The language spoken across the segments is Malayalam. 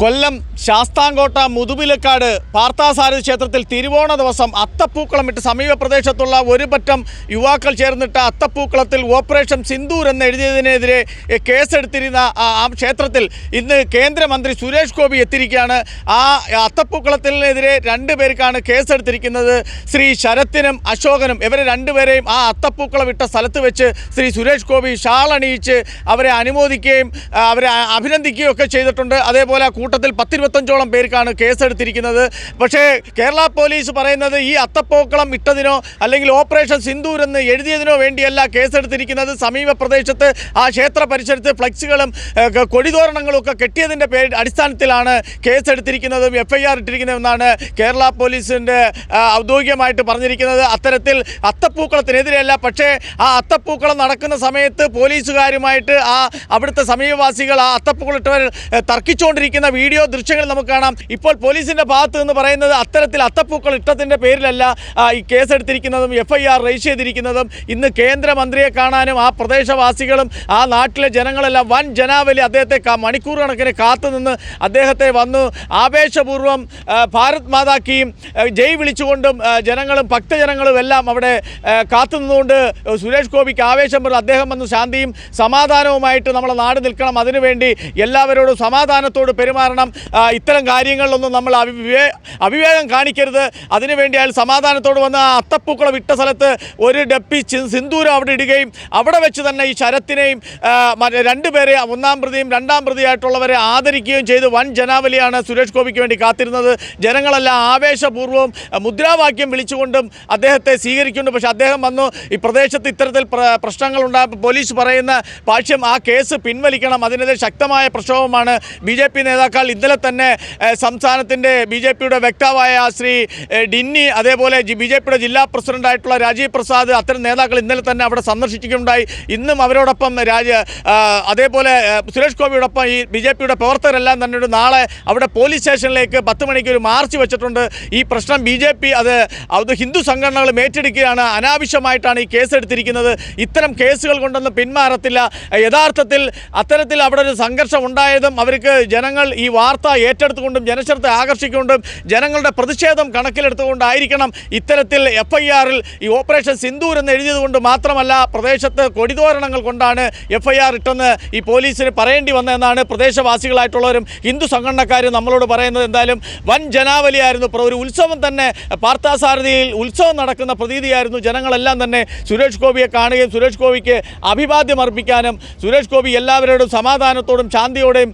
കൊല്ലം ശാസ്താംകോട്ട മുതുപിലക്കാട് പാർത്താസാരഥി ക്ഷേത്രത്തിൽ തിരുവോണ ദിവസം അത്തപ്പൂക്കളമിട്ട് സമീപ പ്രദേശത്തുള്ള ഒരു പറ്റം യുവാക്കൾ ചേർന്നിട്ട് അത്തപ്പൂക്കളത്തിൽ ഓപ്പറേഷൻ സിന്ദൂർ എന്ന് എഴുതിയതിനെതിരെ എ, കേസെടുത്തിരുന്ന ആ ക്ഷേത്രത്തിൽ ഇന്ന് കേന്ദ്രമന്ത്രി സുരേഷ് ഗോപി എത്തിയിരിക്കുകയാണ്. ആ അത്തപ്പൂക്കളത്തിനെതിരെ രണ്ട് പേർക്കാണ് കേസെടുത്തിരിക്കുന്നത്. ശ്രീ ശരത്തിനും അശോകനും ഇവരെ രണ്ടുപേരെയും ആ അത്തപ്പൂക്കളം ഇട്ട സ്ഥലത്ത് വെച്ച് ശ്രീ സുരേഷ് ഗോപി ഷാൾ അണിയിച്ച് അവരെ അനുമോദിക്കുകയും അവരെ അഭിനന്ദിക്കുകയും ഒക്കെ ചെയ്തിട്ടുണ്ട്. അതേപോലെ കൂട്ടത്തിൽ പത്തിരുപത്തഞ്ചോളം പേർക്കാണ് കേസെടുത്തിരിക്കുന്നത്. പക്ഷേ കേരള പോലീസ് പറയുന്നത് ഈ അത്തപ്പോക്കളം ഇട്ടതിനോ അല്ലെങ്കിൽ ഓപ്പറേഷൻ സിന്ദൂർ എന്ന് എഴുതിയതിനോ വേണ്ടിയല്ല കേസെടുത്തിരിക്കുന്നത്. സമീപ പ്രദേശത്ത് ആ ക്ഷേത്ര പരിസരത്ത് ഫ്ലക്സുകളും കൊടിതോരണങ്ങളും ഒക്കെ കെട്ടിയതിന്റെ പേര് അടിസ്ഥാനത്തിലാണ് കേസെടുത്തിരിക്കുന്നതും എഫ് ഐ ആർ ഇട്ടിരിക്കുന്നതെന്നാണ് കേരള പോലീസിന്റെ ഔദ്യോഗികമായിട്ട് പറഞ്ഞിരിക്കുന്നത്. അത്തരത്തിൽ അത്തപ്പൂക്കളത്തിനെതിരെയല്ല പക്ഷേ ആ അത്തപ്പൂക്കളം നടക്കുന്ന സമയത്ത് പോലീസുകാരുമായിട്ട് ആ അവിടുത്തെ സമീപവാസികൾ ആ അത്തപ്പൂക്കളിട്ടവർ തർക്കിച്ചുകൊണ്ടിരിക്കുന്ന വീഡിയോ ദൃശ്യങ്ങൾ നമുക്ക് കാണാം. ഇപ്പോൾ പോലീസിന്റെ ഭാഗത്ത് നിന്ന് പറയുന്നത് അത്തരത്തിൽ അത്തപ്പൂക്കൾ ഇട്ടതിന്റെ പേരിലല്ല ഈ കേസെടുത്തിരിക്കുന്നതും എഫ് ഐ ആർ രജിസ്റ്റർ ചെയ്തിരിക്കുന്നതും. ഇന്ന് കേന്ദ്രമന്ത്രിയെ കാണാനും ആ പ്രദേശവാസികളും ആ നാട്ടിലെ ജനങ്ങളെല്ലാം വൻ ജനാവലി അദ്ദേഹത്തെ മണിക്കൂർ കണക്കിന് കാത്തുനിന്ന് അദ്ദേഹത്തെ വന്നു. ആവേശപൂർവം ഭാരത് മാതാക്കിയും ജയ് വിളിച്ചുകൊണ്ടും ജനങ്ങളും ഭക്തജനങ്ങളും എല്ലാം അവിടെ കാത്തുനിന്നുകൊണ്ട് സുരേഷ് ഗോപിക്ക് ആവേശം പറഞ്ഞു അദ്ദേഹം വന്ന് ശാന്തിയും സമാധാനവുമായിട്ട് നമ്മളെ നാട് നിൽക്കണം. അതിനുവേണ്ടി എല്ലാവരോടും സമാധാനത്തോട് പെരുമാറണം ആ, ഇത്തരം കാര്യങ്ങളിലൊന്നും നമ്മൾ അവിവേ അവിവേകം കാണിക്കരുത്. അതിനുവേണ്ടി അയാൾ സമാധാനത്തോട് വന്ന് ആ അത്തപ്പൂക്കളം ഇട്ട സ്ഥലത്ത് ഒരു ഡപ്പി സിന്ദൂരം അവിടെ ഇടുകയും അവിടെ വെച്ച് തന്നെ ഈ ശരത്തിനെയും രണ്ട് പേരെ രണ്ടുപേരെ ഒന്നാം പ്രതിയും രണ്ടാം പ്രതിയായിട്ടുള്ളവരെ ആദരിക്കുകയും ചെയ്ത് വൻ ജനാവലിയാണ് സുരേഷ് ഗോപിക്ക് വേണ്ടി കാത്തിരുന്നത്. ജനങ്ങളെല്ലാം ആവേശപൂർവം മുദ്രാവാക്യം വിളിച്ചുകൊണ്ടും അദ്ദേഹത്തെ സ്വീകരിക്കുന്നുണ്ട്. പക്ഷേ അദ്ദേഹം വന്നു ഈ പ്രദേശത്ത് ഇത്തരത്തിൽ പ്രശ്നങ്ങൾ ഉണ്ടായപ്പോൾ പോലീസ് പറയുന്ന ഭാഷ്യം ആ കേസ് പിൻവലിക്കണം. അതിനെതിരെ ശക്തമായ പ്രക്ഷോഭമാണ് ബി പി നേതാക്കൾ ഇന്നലെ തന്നെ സംസ്ഥാനത്തിന്റെ ബി ജെ പിയുടെ വക്താവായ ശ്രീ ഡിന്നി അതേപോലെ ബി ജെ പിയുടെ ജില്ലാ പ്രസിഡന്റായിട്ടുള്ള രാജീവ് പ്രസാദ് അത്തരം നേതാക്കൾ ഇന്നലെ തന്നെ അവിടെ സന്ദർശിക്കുകയുണ്ടായി ഇന്നും അവരോടൊപ്പം രാജ അതേപോലെ സുരേഷ് ഗോപിയോടൊപ്പം ഈ ബി ജെ പിയുടെ പ്രവർത്തകരെല്ലാം തന്നെ നാളെ അവിടെ പോലീസ് സ്റ്റേഷനിലേക്ക് പത്ത് മണിക്ക് ഒരു മാർച്ച് വെച്ചിട്ടുണ്ട്. ഈ പ്രശ്നം ബി ജെ പി അത് അത് ഹിന്ദു സംഘടനകളും ഏറ്റെടുക്കുകയാണ്. അനാവശ്യമായിട്ടാണ് ഈ കേസ് എടുത്തിരിക്കുന്നത് ഇത്തരം കേസുകൾ കൊണ്ടൊന്നും പിന്മാറത്തില്ല. യഥാർത്ഥത്തിൽ അത്തരത്തിൽ അവിടെ ഒരു സംഘർഷം ഉണ്ടായതും അവർക്ക് ജനങ്ങൾ ഈ വാർത്ത ഏറ്റെടുത്തുകൊണ്ടും ജനശ്രദ്ധ ആകർഷിക്കൊണ്ടും ജനങ്ങളുടെ പ്രതിഷേധം കണക്കിലെടുത്തുകൊണ്ടായിരിക്കണം ഇത്തരത്തിൽ എഫ് ഐ ആറിൽ ഈ ഓപ്പറേഷൻ സിന്ദൂർ എന്ന് എഴുതിയതുകൊണ്ട് മാത്രമല്ല പ്രദേശത്ത് കൊടിതോരണങ്ങൾ കൊണ്ടാണ് എഫ് ഐ ആർ ഇട്ടെന്ന് ഈ പോലീസിന് പറയേണ്ടി വന്നതെന്നാണ് പ്രദേശവാസികളായിട്ടുള്ളവരും ഹിന്ദു സംഘടനക്കാരും നമ്മളോട് പറയുന്നത്. എന്തായാലും വൻ ജനാവലിയായിരുന്നു. ഒരു ഉത്സവം തന്നെ പാർത്ഥാസാരഥിയിൽ ഉത്സവം നടക്കുന്ന പ്രതീതിയായിരുന്നു. ജനങ്ങളെല്ലാം തന്നെ സുരേഷ് ഗോപിയെ കാണുകയും സുരേഷ് ഗോപിക്ക് അഭിവാദ്യം അർപ്പിക്കാനും സുരേഷ് ഗോപി എല്ലാവരോടും സമാധാനത്തോടും ശാന്തിയോടെയും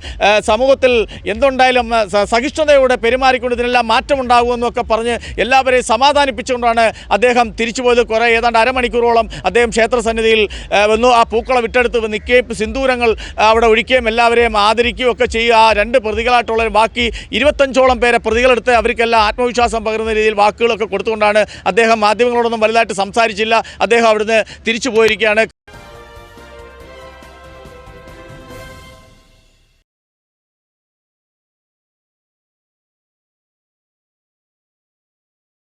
സമൂഹത്തിൽ എന്തുണ്ടായാലും സഹിഷ്ണുതയോടെ പെരുമാറിക്കൊണ്ട് ഇതിനെല്ലാം മാറ്റമുണ്ടാകുമെന്നൊക്കെ പറഞ്ഞ് എല്ലാവരെയും സമാധാനിപ്പിച്ചുകൊണ്ടാണ് അദ്ദേഹം തിരിച്ചുപോയത് കുറേ ഏതാണ്ട് അരമണിക്കൂറോളം അദ്ദേഹം ക്ഷേത്രസന്നിധിയിൽ വന്നു. ആ പൂക്കളം വിട്ടെടുത്ത് നിൽക്കുകയും സിന്ദൂരങ്ങൾ അവിടെ ഒഴിക്കുകയും എല്ലാവരെയും ആദരിക്കുകയും ഒക്കെ ചെയ്യുക ആ രണ്ട് പ്രതികളായിട്ടുള്ള ബാക്കി ഇരുപത്തഞ്ചോളം പേരെ പ്രതികളെടുത്ത് അവർക്കെല്ലാം ആത്മവിശ്വാസം പകരുന്ന രീതിയിൽ വാക്കുകളൊക്കെ കൊടുത്തുകൊണ്ടാണ് അദ്ദേഹം മാധ്യമങ്ങളോടൊന്നും വലുതായിട്ട് സംസാരിച്ചില്ല. അദ്ദേഹം അവിടുന്ന് തിരിച്ചു പോയിരിക്കുകയാണ്.